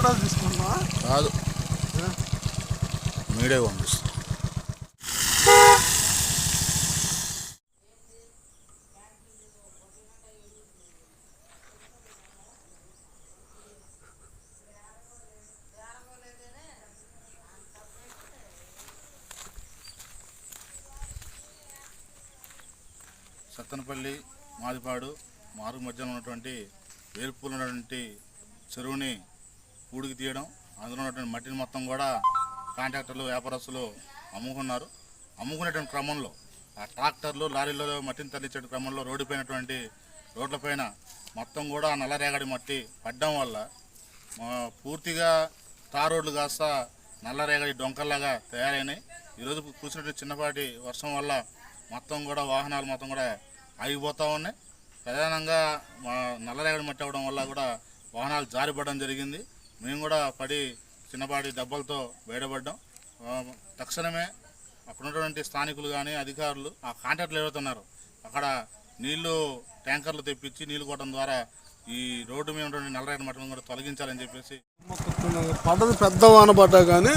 Video తీసుకున్నా కాదు. Media పంపిస్తాం. సత్తనపల్లి మాదిపాడు మారు మధ్యలో ఉన్నటువంటి వేర్పులు ఉన్నటువంటి చెరువుని పూడికి తీయడం అందులో ఉన్నటువంటి మట్టిని మొత్తం కూడా కాంట్రాక్టర్లు వ్యాపారస్తులు అమ్ముకున్నారు. అమ్ముకునేటువంటి క్రమంలో ఆ ట్రాక్టర్లు లారీలలో మట్టిని తరలించే క్రమంలో రోడ్డుపైనటువంటి రోడ్లపైన మొత్తం కూడా నల్లరేగడి మట్టి పడ్డం వల్ల పూర్తిగా తార్ రోడ్లు కాస్త నల్లరేగడి డొంకల్లాగా తయారైనాయి. ఈరోజు కురిసినటువంటి చిన్నపాటి వర్షం వల్ల మొత్తం కూడా వాహనాలు మొత్తం కూడా ఆగిపోతూ ఉన్నాయి. ప్రధానంగా నల్లరేగడి మట్టి అవ్వడం వల్ల కూడా వాహనాలు జారిపడడం జరిగింది. మేము కూడా పడి చిన్నపాటి దెబ్బలతో బయటపడ్డాం తక్షణమే అక్కడ ఉన్నటువంటి స్థానికులు కానీ అధికారులు ఆ కాంట్రాక్టులు ఎవరుతున్నారు అక్కడ నీళ్ళు ట్యాంకర్లు తెప్పించి నీళ్ళు కొట్టడం ద్వారా ఈ రోడ్డు మీద ఉన్నటువంటి నల్లరేట మటం కూడా తొలగించాలని చెప్పేసి పడ్డది పెద్ద వాన పడ్డా కానీ